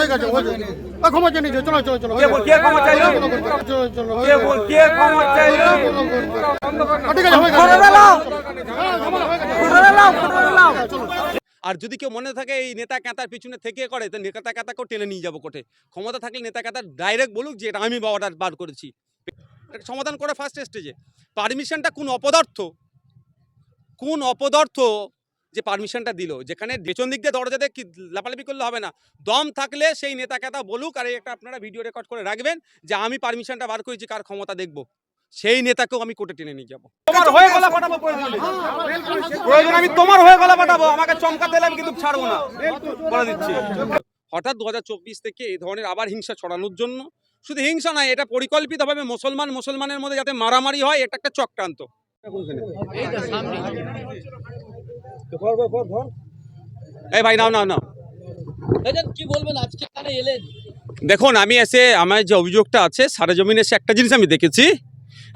হয়ে গেছে হয়ে ক্ষমা চেয়ে নিয়েছে চলো চলো চলো কে ক্ষমা চাইলো? চলো চলো কে কে ক্ষমা চাইলো? ঠিক আছে হয়ে গেছে করে দিলাম। হ্যাঁ, ক্ষমা হয়ে গেছে। করে দিলাম, করে দিলাম। চলো আর যদি কেউ মনে থাকে এই নেতা ক্যাতার পিছনে থেকে করে তো নেতা ক্যাতাকেও টেনে নিয়ে যাব কোর্টে ক্ষমতা থাকলে নেতা ক্যাতার ডাইরেক্ট বলুক যে এটা আমি অর্ডার বার করেছি এটা সমাধান করে ফার্স্ট স্টেজে পারমিশনটা কোন অপদার্থ কোন অপদার্থ যে পারমিশনটা দিল। যেখানে পেছন দিক দিয়ে দরজাতে কি লাপালাপি করলে হবে না। দম থাকলে সেই নেতা ক্যাতা বলুক আর এই একটা আপনারা ভিডিও রেকর্ড করে রাখবেন যে আমি পারমিশনটা বার করেছি কার ক্ষমতা দেখব। সেই নেতাকেও আমি কোর্টে টেনে নিয়ে যাব। তোমার হয়ে গলা ফাটাবো প্রয়োজন আমি তোমার হয়ে গলা ফাটাবো আমাকে চমকাতে এলে আমি কিন্তু ছাড়বো না। বলে দিচ্ছি। হঠাৎ দু হাজার চব্বিশ থেকে এই ধরনের আবার হিংসা ছড়ানোর জন্য শুধু হিংসা নয় এটা পরিকল্পিতভাবে মুসলমান মুসলমানের মধ্যে যাতে মারামারি হয় এটা একটা চক্রান্ত। এই ভাই নাও নাও নাও। কি বলবেন আজকে এলেন? দেখুন আমি এসে আমার যে অভিযোগটা আছে সারা জমিন এসে একটা জিনিস আমি দেখেছি।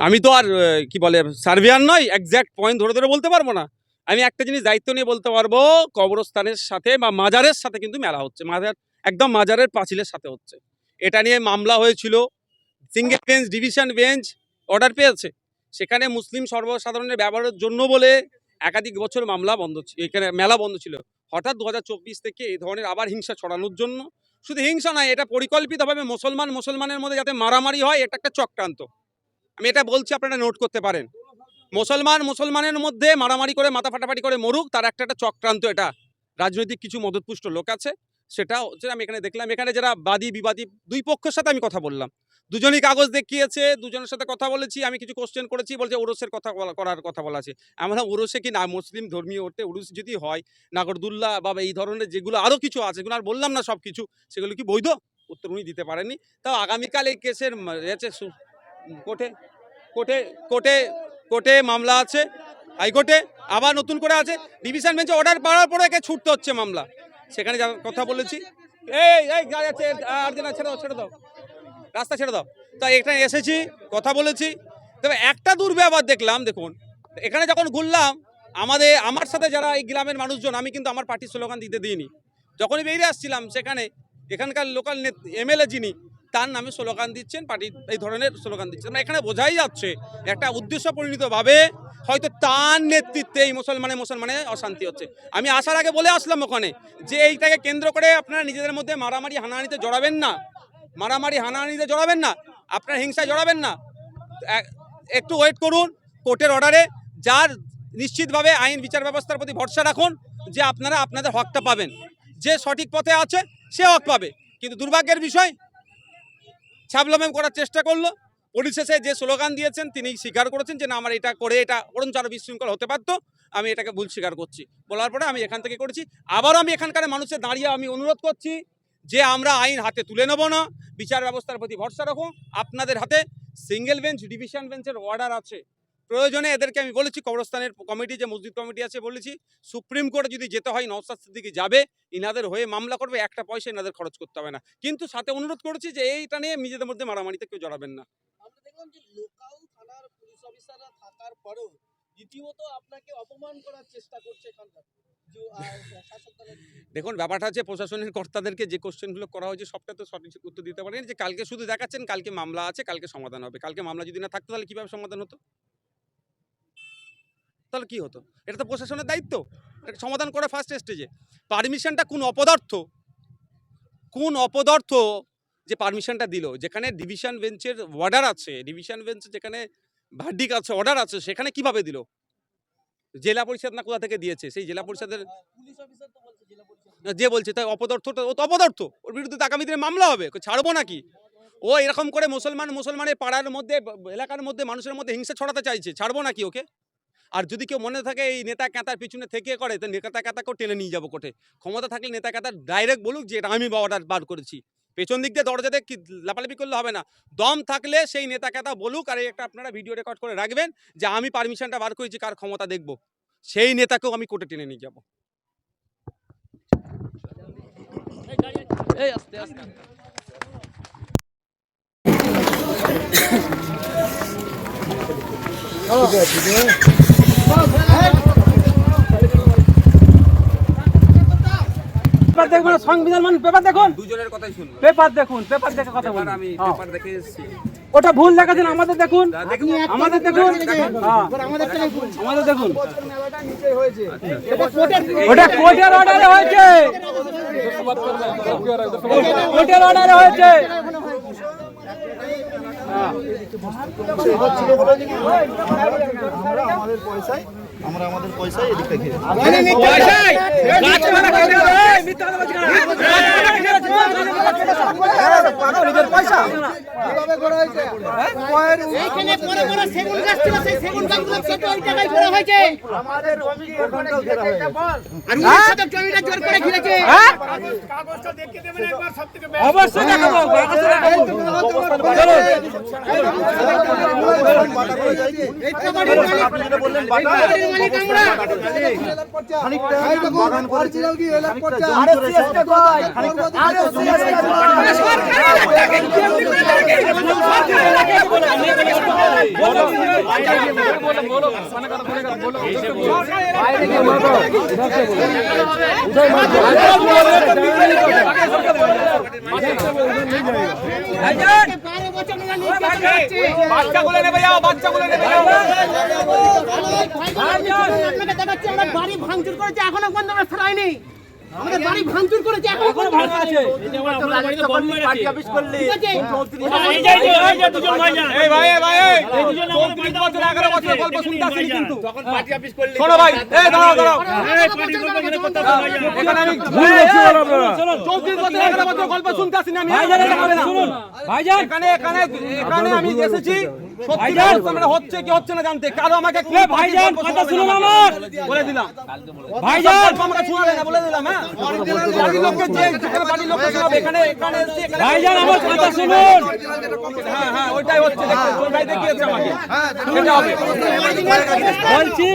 আমি তো আর কি বলে সার্ভেয়ার নয় একজ্যাক্ট পয়েন্ট ধরে ধরে বলতে পারব না। আমি একটা জিনিস দায়িত্ব নিয়ে বলতে পারব কবরস্থানের সাথে বা মাজারের সাথে কিন্তু মেলা হচ্ছে। মাজার একদম মাজারের পাঁচিলের সাথে হচ্ছে। এটা নিয়ে মামলা হয়েছিল single bench division bench order পেয়েছে। সেখানে মুসলিম সর্বসাধারণের ব্যবহারের জন্য বলে একাধিক বছর মামলা বন্ধ এখানে মেলা বন্ধ ছিল। হঠাৎ দু হাজার চব্বিশ থেকে এই ধরনের আবার হিংসা ছড়ানোর জন্য, শুধু হিংসা নয়, এটা পরিকল্পিতভাবে মুসলমান, মুসলমানের মধ্যে যাতে মারামারি হয়, এটা একটা চক্রান্ত। আমি এটা বলছি, আপনারা নোট করতে পারেন। মুসলমান, মুসলমানের মধ্যে মারামারি করে, মাথা ফাটাফাটি করে মরুক, তার একটা একটা চক্রান্ত এটা। রাজনৈতিক কিছু মদতপুষ্ট লোক আছে সেটা হচ্ছে আমি এখানে দেখলাম, এখানে যারা বাদী বিবাদী দুই পক্ষের সাথে আমি কথা বললাম। দুজনই কাগজ দেখিয়েছে, দুজনের সাথে কথা বলেছি, আমি কিছু কোশ্চেন করেছি, বলছে ওরসের কথা বলা- করার কথা বলা আছে। আমরা ওরসে কি না, মুসলিম ধর্মীয় ওঠে উরুস যদি হয় নাগরদুল্লাহ বা এই ধরনের যেগুলো আরও কিছু আছে যেগুলো আর বললাম না সব কিছু সেগুলো কি বৈধ? উত্তর উনি দিতে পারেননি। তাও আগামীকাল এই কেসের কোর্টে কোর্টে কোর্টে কোর্টে মামলা আছে, হাইকোর্টে আবার নতুন করে আছে, ডিভিশন বেঞ্চে অর্ডার পাওয়ার পরে একে ছুটতে হচ্ছে মামলা। সেখানে যার কথা বলেছি। এই এই ছেড়ে দাও ছেড়ে দাও। রাস্তা ছেড়ে দাও। তা এখানে এসেছি, কথা বলেছি। তবে একটা দুর্ব্যবহার দেখলাম, দেখুন, এখানে যখন ঘুরলাম, আমাদের, আমার সাথে যারা এই গ্রামের মানুষজন, আমি কিন্তু আমার পার্টির স্লোগান দিতে দিইনি। যখনই বেরিয়ে আসছিলাম সেখানে, এখানকার লোকাল এমএলএ যিনি, তার নামে স্লোগান দিচ্ছেন পার্টি এই ধরনের স্লোগান দিচ্ছেন। মানে এখানে বোঝাই যাচ্ছে, একটা উদ্দেশ্য পরিণতভাবে হয়তো তার নেতৃত্বে এই মুসলমানে মুসলমানে অশান্তি হচ্ছে। আমি আসার আগে বলে আসলাম ওখানে, যে এইটাকে কেন্দ্র করে আপনারা নিজেদের মধ্যে মারামারি, হানাহানিতে জড়াবেন না। মারামারি হানাহানিতে জড়াবেন না, আপনার হিংসায় জড়াবেন না। একটু ওয়েট করুন, কোর্টের অর্ডারে যার নিশ্চিতভাবে আইন বিচার ব্যবস্থার প্রতি ভরসা রাখুন যে আপনারা আপনাদের হকটা পাবেন। যে সঠিক পথে আছে, সে হক পাবে। কিন্তু দুর্ভাগ্যের বিষয় ছাবলামেম করার চেষ্টা করল। পরিশেষে যে স্লোগান দিয়েছেন, তিনি স্বীকার করেছেন যে, না, আমার এটা করে, এটা বরঞ্চ আরও বিশৃঙ্খল হতে পারতো। আমি এটাকে ভুল স্বীকার করছি। বলার পরে আমি এখান থেকে করেছি। আবারও আমি এখানকার মানুষের দাঁড়িয়ে আমি অনুরোধ করছি যে আমরা আইন হাতে তুলে নেব না, বিচার ব্যবস্থার প্রতি ভরসা রাখুন। আপনাদের হাতে সিঙ্গেল বেঞ্চ ডিভিশন বেঞ্চের অর্ডার আছে। প্রয়োজনে এদেরকে আমি বলেছি, কবরস্থানের কমিটি যে মসজিদ কমিটি আছে বলেছি, সুপ্রিম কোর্টে যদি যেতে হয় নওসাদ সিদ্দিকি যাবে, ইনাদের হয়ে মামলা করবে, একটা পয়সা ইনাদের খরচ করতে হবে না। কিন্তু সাথে অনুরোধ করেছি যে এইটা নিয়ে নিজেদের মধ্যে মারামারিতে কেউ জড়াবেন না। রীতিমতো আপনাকে অপমান করার চেষ্টা করছে এখানকার। দেখুন, ব্যাপারটা হচ্ছে প্রশাসনের কর্তাদেরকে যে কোশ্চেনগুলো করা হয়েছে, সবটা তো সঠিক উত্তর দিতে পারেন যে কালকে শুধু দেখাচ্ছেন, কালকে মামলা আছে, কালকে সমাধান হবে। কালকে মামলা যদি না থাকতো, তাহলে কীভাবে সমাধান হতো? তাহলে কী হতো? এটা তো প্রশাসনের দায়িত্ব। সমাধান করা ফার্স্ট স্টেজে পারমিশনটা কোন অপদার্থ? কোন অপদার্থ যে পারমিশনটা দিল? যেখানে ডিভিশন বেঞ্চের অর্ডার আছে ডিভিশন বেঞ্চ যেখানে ভার্ডিক আছে অর্ডার আছে, সেখানে কীভাবে দিল? জেলা পরিষদ না কোথা থেকে দিয়েছে? সেই জেলা পরিষদের যে বলছে তাই অপদার্থটা ও তো অপদার্থ। ওর বিরুদ্ধে তো আগামী দিনে মামলা হবে। ছাড়বো নাকি? ও এরকম করে মুসলমান মুসলমানের পাড়ার মধ্যে এলাকার মধ্যে মানুষের মধ্যে হিংসা ছড়াতে চাইছে। ছাড়বো নাকি ওকে? আর যদি কেউ মনে থাকে এই নেতা ক্যাতার পিছনে থেকে করে তো নেতা ক্যাতাকেও টেনে নিয়ে যাব কোর্টে। ক্ষমতা থাকলে নেতা ক্যাতার ডাইরেক্ট বলুক যে এটা আমি অর্ডার বার করেছি। পেছন দিক দিয়ে দরজাতে লাপালাপি করলে হবে না। দম থাকলে সেই নেতা ক্যাতা বলুক আর একটা আপনারা ভিডিও রেকর্ড করে রাখবেন যে আমি পারমিশনটা বার করেছি, কার ক্ষমতা দেখব। সেই নেতাকেও আমি কোর্টে টেনে নিয়ে যাব। এই, আস্তে আস্তে। দেখবেন না, সংবিধান মানে পেপার দেখুন। দুজনের কথাই শুনব। পেপার দেখুন পেপার দেখে কথা বলুন। আমি হ্যাঁ। পেপার দেখে এসেছি। ওটা ভুল দেখাচ্ছেন আমাদের দেখুন। দেখুন আমাদের দেখুন। হ্যাঁ। আমাদের দেখুন। ওটা কোর্টের অর্ডারে হয়েছে। কোর্টের অর্ডারে হয়েছে। আমরা আমাদের পয়সায় এদিকটা ঘিরে এইখানে বড় বড় সেগুন গাছ ছিল সেই সেগুন গাছগুলো কেটে ওই জায়গায় ঘোরা হয়েছে। আমাদের জমি ওখানে ঘেরা হয়েছে। আর উনিশ শতক জমিটা জোর করে ঘিরেছে। অবশ্যই দেখাবো কাগজে দেখাবো। বললেন বাটা বাড়ির মালিক আমরা খানিকটা বাগান করেছিল কি খানিকটা হচ্ছে। বাচ্চাগুলো নেবে যাও বাচ্চা বাচ্চাগুলো নেবে যাও আপনাকে দেখাচ্ছি আমরা বাড়ি ভাঙচুর করেছে এখনও সরাইনি আমাদের বাড়ি ভাঙচুর করেছে এখনও পর্যন্ত ভালো আছে ঠিক আছে? এই ভাই এই ভাই এই চৌত্রিশ বছর এগারো বছর গল্প শুনতে আসিনি কিন্তু শোনো ভাই এই দাঁড়াও দাঁড়াও আমি আমি এখানে এখানে এখানে এসেছি। সত্যি হচ্ছে কি হচ্ছে না জানতে। কারও আমাকে এ ভাইজান কথা শুনুন আমার! বলে দিলাম। ভাইজান! আমাকে শোনাবে না বলে দিলাম হ্যাঁ? বাড়ির লোককে যে বাড়ির লোককে শোনাবে এখানে এখানে ভাইজান আমার কথা শুনুন! হ্যাঁ হ্যাঁ ওইটাই হচ্ছে দেখতে ভাই দেখিয়েছে আমাকে। এটা হবে। বলছি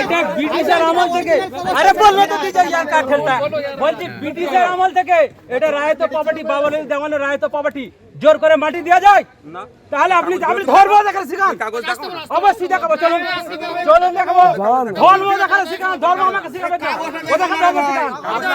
এটা ব্রিটিশের আমল থেকে আরে বললে তো তুই যাই কার খেলতা? বলছি ব্রিটিশের আমল থেকে এটা রায়ত প্রপার্টি বাবলের দেওয়ানো রায়ত প্রপার্টি জোর করে মাটি দেওয়া যায়? না। তাহলে আপনি আপনি ধর্ম দেখালে শিখান। কাগজ অবশ্যই দেখাবো চলুন। চলুন দেখাবো। ধর্ম দেখালে শিখান ধর্ম আমাকে শিখাবে না ও দেখাতে হবে শিখান। আপনি না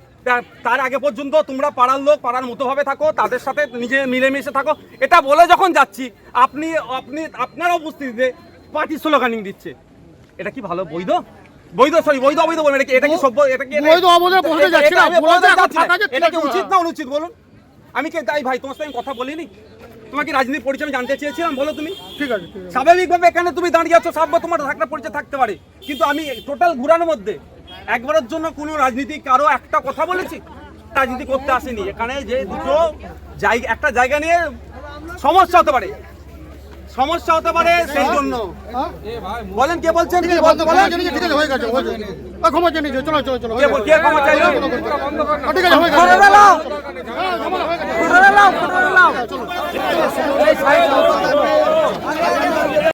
তার আগে পর্যন্ত তোমরা পাড়ার লোক পাড়ার মতো ভাবে থাকো তাদের সাথে নিজে মিলেমিশে থাকো। এটা বলে যখন যাচ্ছি আপনি আপনি আপনার উপস্থিতিতে পার্টি স্লোগানিং দিচ্ছে। এটা কি ভালো? বৈধ? বৈধ সরি বৈধ অবৈধ বলবেন এটা কি এটা কি সভ্য এটা কি বৈধ অবৈধ বলতে যাচ্ছি না, এটা কি উচিত না অনুচিত বলুন? আমি কি তাই ভাই তোমার সাথে আমি কথা বলিনি? তোমাকে রাজনীতি পরিচয় আমি জানতে চেয়েছিলাম বলো তুমি? ঠিক আছে ঠিক আছে। স্বাভাবিকভাবে এখানে তুমি দাঁড়িয়ে আছো সাব্য তোমার একটা পরিচয় থাকতে পারে। কিন্তু আমি টোটাল ঘুরানোর মধ্যে একবারের জন্য কোনো রাজনীতি কারও একটা কথা বলেছি রাজনীতি করতে আসেনি। এখানে যে দুটো জায়গা একটা জায়গা নিয়ে সমস্যা হতে পারে। সমস্যা হতে পারে সেই জন্য। বলেন কে বলছেন? ঠিক কি আছে